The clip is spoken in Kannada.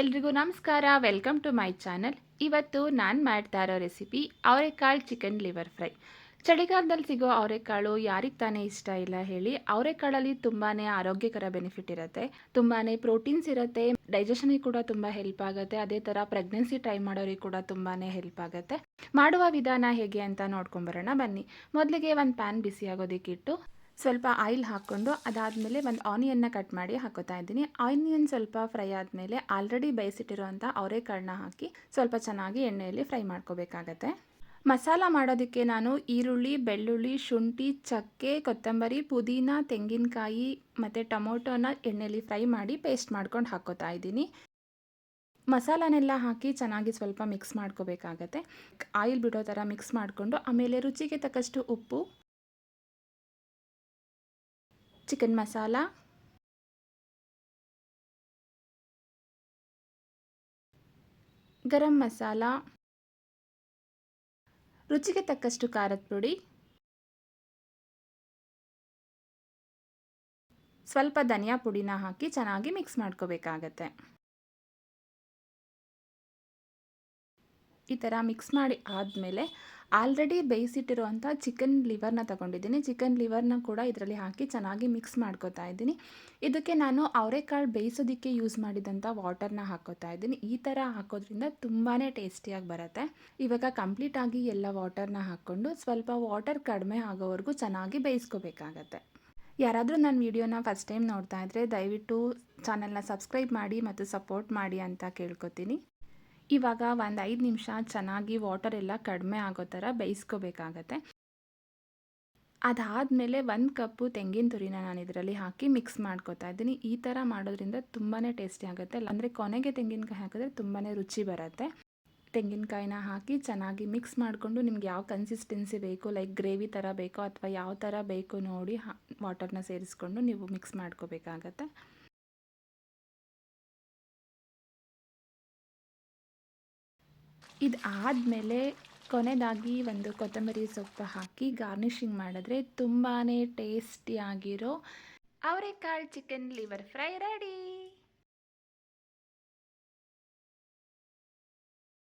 ಎಲ್ರಿಗೂ ನಮಸ್ಕಾರ. ವೆಲ್ಕಮ್ ಟು ಮೈ ಚಾನಲ್ ಇವತ್ತು ನಾನು ಮಾಡ್ತಾ ಇರೋ ರೆಸಿಪಿ ಅವರೆಕಾಳು ಚಿಕನ್ ಲಿವರ್ ಫ್ರೈ ಚಳಿಗಾಲದಲ್ಲಿ ಸಿಗೋ ಅವರೆಕಾಳು ಯಾರಿಗೆ ತಾನೇ ಇಷ್ಟ ಇಲ್ಲ ಹೇಳಿ, ಅವರೆಕಾಳಲ್ಲಿ ತುಂಬಾ ಆರೋಗ್ಯಕರ ಬೆನಿಫಿಟ್ ಇರುತ್ತೆ ತುಂಬಾ ಪ್ರೋಟೀನ್ಸ್ ಇರುತ್ತೆ ಡೈಜೆಷನಿಗೆ ಕೂಡ ತುಂಬ ಹೆಲ್ಪ್ ಆಗುತ್ತೆ, ಅದೇ ಥರ ಪ್ರೆಗ್ನೆನ್ಸಿ ಟ್ರೈ ಮಾಡೋರಿಗೆ ಕೂಡ ತುಂಬಾ ಹೆಲ್ಪ್ ಆಗುತ್ತೆ. ಮಾಡುವ ವಿಧಾನ ಹೇಗೆ ಅಂತ ನೋಡ್ಕೊಂಬರೋಣ ಬನ್ನಿ. ಮೊದಲಿಗೆ ಒಂದು ಪ್ಯಾನ್ ಬಿಸಿ ಆಗೋದಕ್ಕಿಟ್ಟು ಸ್ವಲ್ಪ ಆಯಿಲ್ ಹಾಕ್ಕೊಂಡು ಅದಾದಮೇಲೆ ಒಂದು ಆನಿಯನ್ನ ಕಟ್ ಮಾಡಿ ಹಾಕೋತಾ ಇದ್ದೀನಿ. ಆನಿಯನ್ ಸ್ವಲ್ಪ ಫ್ರೈ ಆದಮೇಲೆ ಆಲ್ರೆಡಿ ಬೇಯಿಸಿಟ್ಟಿರುವಂಥ ಅವರೆಕಾಳನ್ನ ಹಾಕಿ ಸ್ವಲ್ಪ ಚೆನ್ನಾಗಿ ಎಣ್ಣೆಯಲ್ಲಿ ಫ್ರೈ ಮಾಡ್ಕೋಬೇಕಾಗತ್ತೆ. ಮಸಾಲ ಮಾಡೋದಕ್ಕೆ ನಾನು ಈರುಳ್ಳಿ, ಬೆಳ್ಳುಳ್ಳಿ, ಶುಂಠಿ, ಚಕ್ಕೆ, ಕೊತ್ತಂಬರಿ, ಪುದೀನ, ತೆಂಗಿನಕಾಯಿ ಮತ್ತು ಟೊಮೊಟೊನ ಎಣ್ಣೆಯಲ್ಲಿ ಫ್ರೈ ಮಾಡಿ ಪೇಸ್ಟ್ ಮಾಡ್ಕೊಂಡು ಹಾಕೋತಾ ಇದ್ದೀನಿ. ಮಸಾಲನೆಲ್ಲ ಹಾಕಿ ಚೆನ್ನಾಗಿ ಸ್ವಲ್ಪ ಮಿಕ್ಸ್ ಮಾಡ್ಕೋಬೇಕಾಗತ್ತೆ. ಆಯಿಲ್ ಬಿಡೋ ಥರ ಮಿಕ್ಸ್ ಮಾಡಿಕೊಂಡು ಆಮೇಲೆ ರುಚಿಗೆ ತಕ್ಕಷ್ಟು ಉಪ್ಪು ಚಿಕನ್ ಮಸಾಲ ಗರಂ ಮಸಾಲ ರುಚಿಗೆ ತಕ್ಕಷ್ಟು ಖಾರದ ಪುಡಿ. ಸ್ವಲ್ಪ ಧನಿಯಾ ಪುಡಿನ ಹಾಕಿ ಚೆನ್ನಾಗಿ ಮಿಕ್ಸ್ ಮಾಡ್ಕೋಬೇಕಾಗತ್ತೆ. ಈ ಥರ ಮಿಕ್ಸ್ ಮಾಡಿ ಆದಮೇಲೆ ಆಲ್ರೆಡಿ ಬೇಯಿಸಿಟ್ಟಿರುವಂಥ ಚಿಕನ್ ಲಿವರ್ನ ತಗೊಂಡಿದ್ದೀನಿ. ಚಿಕನ್ ಲಿವರ್ನ ಕೂಡ ಇದರಲ್ಲಿ ಹಾಕಿ ಚೆನ್ನಾಗಿ ಮಿಕ್ಸ್ ಮಾಡ್ಕೋತಾ ಇದ್ದೀನಿ. ಇದಕ್ಕೆ ನಾನು ಅವರೆಕಾಳು ಬೇಯಿಸೋದಕ್ಕೆ ಯೂಸ್ ಮಾಡಿದಂಥ ವಾಟರ್ನ ಹಾಕೋತಾ ಇದ್ದೀನಿ. ಈ ಥರ ಹಾಕೋದ್ರಿಂದ ತುಂಬಾ ಟೇಸ್ಟಿಯಾಗಿ ಬರುತ್ತೆ. ಇವಾಗ ಕಂಪ್ಲೀಟಾಗಿ ಎಲ್ಲ ವಾಟರ್ನ ಹಾಕ್ಕೊಂಡು ಸ್ವಲ್ಪ ವಾಟರ್ ಕಡಿಮೆ ಆಗೋವರೆಗೂ ಚೆನ್ನಾಗಿ ಬೇಯಿಸ್ಕೋಬೇಕಾಗತ್ತೆ. ಯಾರಾದರೂ ನನ್ನ ವೀಡಿಯೋನ ಫಸ್ಟ್ ಟೈಮ್ ನೋಡ್ತಾ ಇದ್ದರೆ ದಯವಿಟ್ಟು ಚಾನಲ್ನ ಸಬ್ಸ್ಕ್ರೈಬ್ ಮಾಡಿ ಮತ್ತು ಸಪೋರ್ಟ್ ಮಾಡಿ ಅಂತ ಕೇಳ್ಕೊತೀನಿ. ಇವಾಗ ಒಂದು ಐದು ನಿಮಿಷ ಚೆನ್ನಾಗಿ ವಾಟರ್ ಎಲ್ಲ ಕಡಿಮೆ ಆಗೋ ಥರ ಬೇಯಿಸ್ಕೋಬೇಕಾಗತ್ತೆ. ಅದಾದಮೇಲೆ ಒಂದು ಕಪ್ಪು ತೆಂಗಿನ ತುರಿನ ನಾನು ಇದರಲ್ಲಿ ಹಾಕಿ ಮಿಕ್ಸ್ ಮಾಡ್ಕೋತಾ ಇದ್ದೀನಿ. ಈ ಥರ ಮಾಡೋದ್ರಿಂದ ತುಂಬಾ ಟೇಸ್ಟಿ ಆಗುತ್ತೆ. ಅಂದರೆ ಕೊನೆಗೆ ತೆಂಗಿನಕಾಯಿ ಹಾಕಿದ್ರೆ ತುಂಬಾ ರುಚಿ ಬರುತ್ತೆ. ತೆಂಗಿನಕಾಯಿನ ಹಾಕಿ ಚೆನ್ನಾಗಿ ಮಿಕ್ಸ್ ಮಾಡಿಕೊಂಡು ನಿಮ್ಗೆ ಯಾವ ಕನ್ಸಿಸ್ಟೆನ್ಸಿ ಬೇಕು ಲೈಕ್ ಗ್ರೇವಿ ಥರ ಬೇಕೋ ಅಥವಾ ಯಾವ ಥರ ಬೇಕೋ ನೋಡಿ ವಾಟರ್ನ ಸೇರಿಸ್ಕೊಂಡು ನೀವು ಮಿಕ್ಸ್ ಮಾಡ್ಕೋಬೇಕಾಗತ್ತೆ. ಇದು ಆದಮೇಲೆ ಕೊನೆಯದಾಗಿ ಒಂದು ಕೊತ್ತಂಬರಿ ಸೊಪ್ಪು ಹಾಕಿ ಗಾರ್ನಿಷಿಂಗ್ ಮಾಡಿದ್ರೆ ತುಂಬಾ ಟೇಸ್ಟಿಯಾಗಿರೋ ಅವರೆಕಾಳು ಚಿಕನ್ ಲಿವರ್ ಫ್ರೈ ರೆಡಿ.